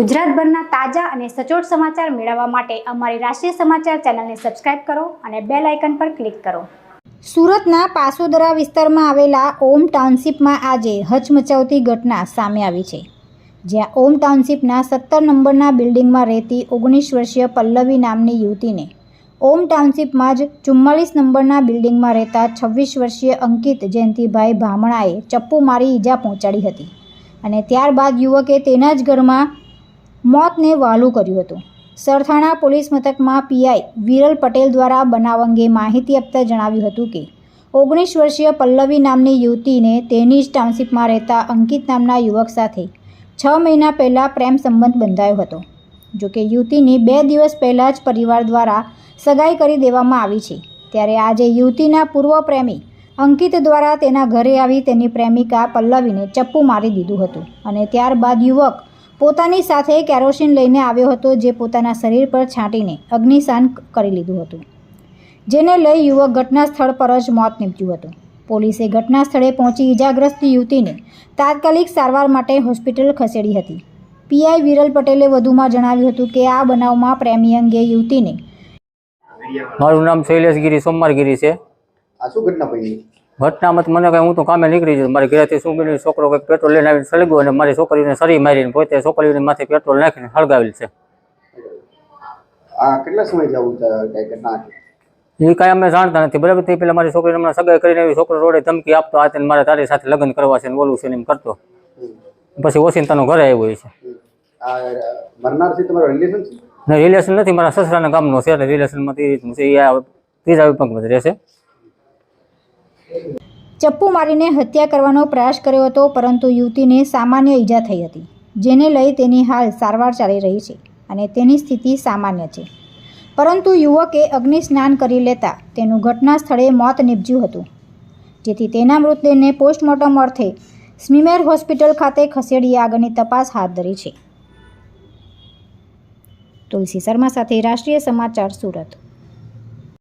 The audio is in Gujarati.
ગુજરાતભરના તાજા અને સચોટ સમાચાર મેળવવા માટે અમારી રાષ્ટ્રીય સમાચાર ચેનલને સબસ્ક્રાઇબ કરો અને બેલ આઇકન પર ક્લિક કરો. સુરતના પાસોદરા વિસ્તારમાં આવેલા ઓમ ટાઉનશીપમાં આજે હચમચાવતી ઘટના સામે આવી છે. જ્યાં ઓમ ટાઉનશીપના સત્તર નંબરના બિલ્ડિંગમાં રહેતી ઓગણીસ વર્ષીય પલ્લવી નામની યુવતીને ઓમ ટાઉનશીપમાં જ ચુમ્માલીસ નંબરના બિલ્ડિંગમાં રહેતા છવ્વીસ વર્ષીય અંકિત જયંતિભાઈ ભામણાએ ચપ્પુ મારી ઈજા પહોંચાડી હતી. અને ત્યારબાદ યુવકે તેના જ ઘરમાં મોતને વાલું કર્યું હતું. સરથાણા પોલીસ મથકમાં પીઆઈ વિરલ પટેલ દ્વારા બનાવ અંગે માહિતી આપતા જણાવ્યું હતું કે, ઓગણીસ વર્ષીય પલ્લવી નામની યુવતીને તેની જ ટાઉનશીપમાં રહેતા અંકિત નામના યુવક સાથે છ મહિના પહેલાં પ્રેમ સંબંધ બંધાયો હતો. જોકે યુવતીની બે દિવસ પહેલાં જ પરિવાર દ્વારા સગાઈ કરી દેવામાં આવી છે. ત્યારે આજે યુવતીના પૂર્વ પ્રેમી અંકિત દ્વારા તેના ઘરે આવી તેની પ્રેમિકા પલ્લવીને ચપ્પુ મારી દીધું હતું અને ત્યારબાદ યુવક પોતાની સાથે કેરોસીન લઈને આવ્યો હતો જે પોતાના શરીર પર છાંટીને અગ્નિશાન કરી લીધું હતું. જેને લઈ યુવક ઘટના સ્થળ પર જ મોત નીપજ્યું હતું. પોલીસે ઘટના સ્થળે પહોંચી ઈજાગ્રસ્ત યુવતીને તાત્કાલિક સારવાર માટે હોસ્પિટલ ખસેડી હતી. પીઆઈ વિરલ પટેલે વધુમાં જણાવ્યું હતું કે આ બનાવમાં પ્રેમી અંગે યુવતીને મારું નામ શૈલેષગીરી સોમવારગીરી છે. આ શું ઘટના બની? ઘટનામાં મને કઈ હું તો કામે નીકળી ગયો મારી ઘરેથી શું બન્યું છોકરો કંઈક પેટ્રોલ લઈને આવીને સળગ્યો અને મારી છોકરીને સરી મારીને પોતે છોકરીઓની માથે પેટ્રોલ નાખીને સળગાવેલ છે. કેટલા સમય જવું એ કાંઈ અમે જાણતા નથી. બરાબર? તે પેલા મારી છોકરીને હમણાં સગાઈ કરીને એવી છોકરો રોડે ધમકી આપતો આ તેને મારે તારી સાથે લગ્ન કરવા છે ને બોલવું છે ને એમ કરતો. પછી ઓસિંતાનો ઘરે આવ્યો છે. મરનાર છે તમારો રિલેશન છે? ને રિલેશન નથી. મારા સસરાના ગામનો છે એટલે રિલેશનમાંથી છે. એ આ ત્રીજા વિભાગમાં રહેશે. ચપ્પુ મારીને હત્યા કરવાનો પ્રયાસ કર્યો હતો, પરંતુ યુવતીને સામાન્ય ઈજા થઈ હતી, જેને લઈ તેની હાલ સારવાર ચાલી રહી છે અને તેની સ્થિતિ સામાન્ય છે. પરંતુ યુવકે અગ્નિ સ્નાન કરી લેતા તેનું ઘટના સ્થળે મોત નીપજ્યું હતું, જેથી તેના મૃતદેહને પોસ્ટમોર્ટમ અર્થે સ્મીમેર હોસ્પિટલ ખાતે ખસેડી આગળની તપાસ હાથ ધરી છે. તુલસી શર્મા સાથે રાષ્ટ્રીય સમાચાર સુરત.